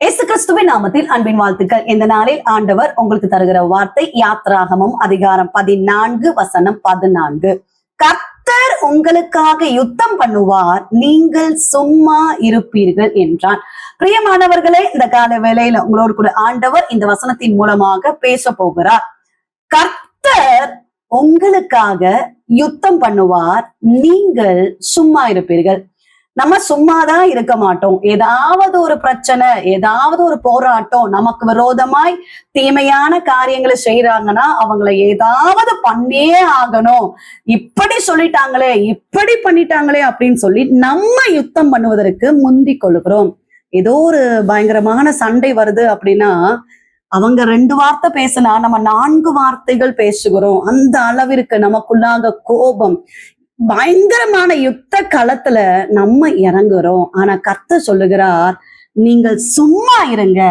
இயேசு கிறிஸ்துவின் நாமத்தில் அன்பின் வாழ்த்துக்கள். இந்த நாளில் ஆண்டவர் உங்களுக்கு தருகிற வார்த்தை யாத்ராகமம் அதிகாரம் பதினான்கு வசனம் பதினான்கு. கர்த்தர் உங்களுக்காக யுத்தம் பண்ணுவார் நீங்கள் சும்மா இருப்பீர்கள் என்றான். பிரியமானவர்களே இந்த கால வேளையில உங்களோடு கூட ஆண்டவர் இந்த வசனத்தின் மூலமாக பேச போகிறார். கர்த்தர் உங்களுக்காக யுத்தம் பண்ணுவார் நீங்கள் சும்மா இருப்பீர்கள். நம்ம சும்மாதான் இருக்க மாட்டோம். ஏதாவது ஒரு பிரச்சனை ஏதாவது ஒரு போராட்டம் நமக்கு விரோதமாய் தீமையான காரியங்களை செய்யறாங்கன்னா அவங்கள ஏதாவது பண்ணியே ஆகணும். இப்படி சொல்லிட்டாங்களே இப்படி பண்ணிட்டாங்களே அப்படின்னு சொல்லி நம்ம யுத்தம் பண்ணுவதற்கு முந்தி கொள்கிறோம். ஏதோ ஒரு பயங்கரமான சண்டை வருது அப்படின்னா அவங்க ரெண்டு வார்த்தை பேசினா நம்ம நான்கு வார்த்தைகள் பேசுகிறோம். அந்த அளவிற்கு நமக்குள்ளாக கோபம் பயங்கரமான யுத்த களத்துல நம்ம இறங்குறோம். ஆனா கர்த்தர் சொல்லுகிறார் நீங்கள் சும்மா இருங்க.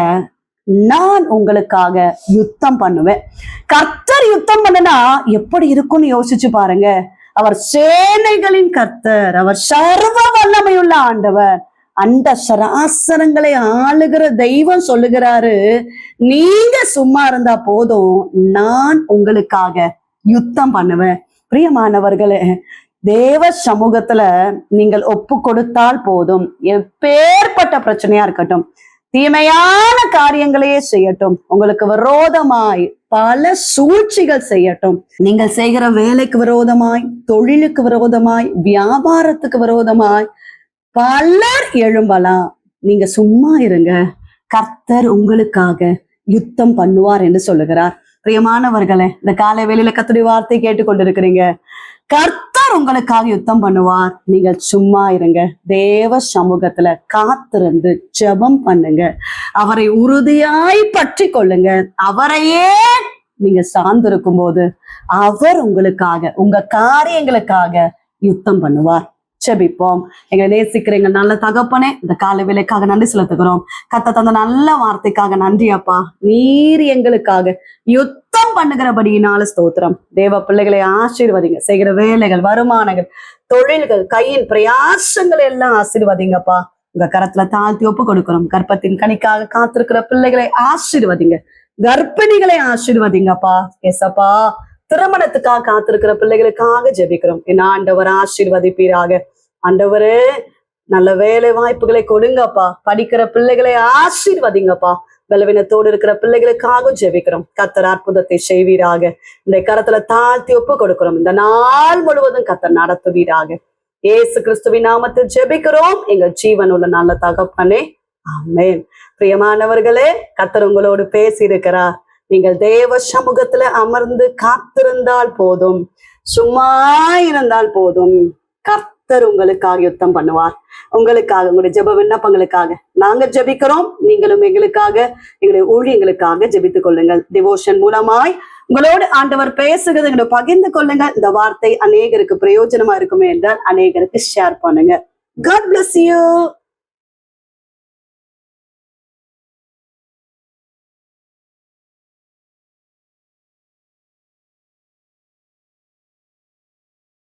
நான் உங்களுக்காக யுத்தம் பண்ணுவேன். கர்த்தர் யுத்தம் பண்ணுனா எப்படி இருக்கும்னு யோசிச்சு பாருங்க. அவர் சேனைகளின் கர்த்தர் அவர் சர்வ வல்லமையுள்ள ஆண்டவர். அந்த சராசரங்களை ஆளுகிற தெய்வம் சொல்லுகிறாரு நீங்க சும்மா இருந்தா போதும். நான் உங்களுக்காக யுத்தம் பண்ணுவேன். பிரியமானவர்களே தேவ சமூகத்துல நீங்கள் ஒப்பு கொடுத்தால் போதும். எப்பேற்பட்ட பிரச்சனையா இருக்கட்டும் தீமையான காரியங்களையே செய்யட்டும். உங்களுக்கு விரோதமாய் பல சூழ்ச்சிகள் செய்யட்டும். நீங்கள் செய்கிற வேலைக்கு விரோதமாய் தொழிலுக்கு விரோதமாய் வியாபாரத்துக்கு விரோதமாய் பலர் எழும்பலாம். நீங்க சும்மா இருங்க. கர்த்தர் உங்களுக்காக யுத்தம் பண்ணுவார் என்று சொல்லுகிறார். பிரியமானவர்களே இந்த காலை வேலையில கத்துடைய வார்த்தை கேட்டுக்கொண்டிருக்கிறீங்க கர்த்தர் உங்களுக்காக யுத்தம் பண்ணுவார். நீங்கள் சும்மா இருங்க. தேவ சமூகத்துல காத்திருந்து ஜெபம் பண்ணுங்க. அவரை உறுதியாய் பற்றி கொள்ளுங்க. அவரையே நீங்க சார்ந்திருக்கும் போது அவர் உங்களுக்காக உங்க காரியங்களுக்காக யுத்தம் பண்ணுவார். செபிப்போம். எங்களை நேசிக்கிற எங்கள் நல்ல தகப்பனே இந்த காலை வேலைக்காக நன்றி செலுத்துகிறோம். கத்த தந்த நல்ல வார்த்தைக்காக நன்றி அப்பா. நீர் எங்களுக்காக யுத்தம் பண்ணுகிறபடியினால ஸ்தோத்திரம். தேவ பிள்ளைகளை ஆசீர்வதிங்க. செய்கிற வேலைகள் வருமானங்கள் தொழில்கள் கையின் பிரயாசங்களை எல்லாம் ஆசீர்வதிங்கப்பா. உங்க கரத்துல தாழ்த்தி ஒப்பு கொடுக்கிறோம். கர்ப்பத்தின் கனிக்காக காத்திருக்கிற பிள்ளைகளை ஆசீர்வதிங்க. கர்ப்பிணிகளை ஆசீர்வதிங்கப்பா. எசப்பா திருமணத்துக்காக காத்திருக்கிற பிள்ளைகளுக்காக ஜெபிக்கிறோம். ஏன்னா ஆண்டவர் ஆசீர்வதிப்பீராக. ஆண்டவரே நல்ல வேலை வாய்ப்புகளை கொடுங்கப்பா. படிக்கிற பிள்ளைகளை ஆசீர்வதிங்கப்பா. பலவீனத்தோடு இருக்கிற பிள்ளைகளுக்காக ஜெபிக்கிறோம். கத்தர் அற்புதத்தை செய்வீராக. இந்த கரத்துல தாழ்த்தி ஒப்பு கொடுக்கிறோம். இந்த நாள் முழுவதும் கத்தர் நடத்துவீராக. ஏசு கிறிஸ்துவின் நாமத்தில் ஜெபிக்கிறோம். எங்கள் ஜீவன் உள்ள நல்ல தகப்பனே. ஆமேன். பிரியமானவர்களே கத்தர் உங்களோடு பேசி இருக்கிறார் நீங்கள் தேவ சமூகத்துல அமர்ந்து காத்திருந்தால் போதும். சும்மா இருந்தால் போதும். கர்த்தர் உங்களுக்காக யுத்தம் பண்ணுவார். உங்களுக்காக உங்களுடைய ஜெப விண்ணப்பங்களுக்காக நாங்க ஜெபிக்கிறோம். நீங்களும் எங்களுக்காக எங்களுடைய ஊழியங்களுக்காக ஜெபித்துக் கொள்ளுங்கள். டிவோஷன் மூலமாய் உங்களோடு ஆண்டவர் பேசுகிறது எங்களை பகிர்ந்து கொள்ளுங்க இந்த வார்த்தை அநேகருக்கு பிரயோஜனமா இருக்குமே என்றால் அநேகருக்கு ஷேர் பண்ணுங்க. God bless you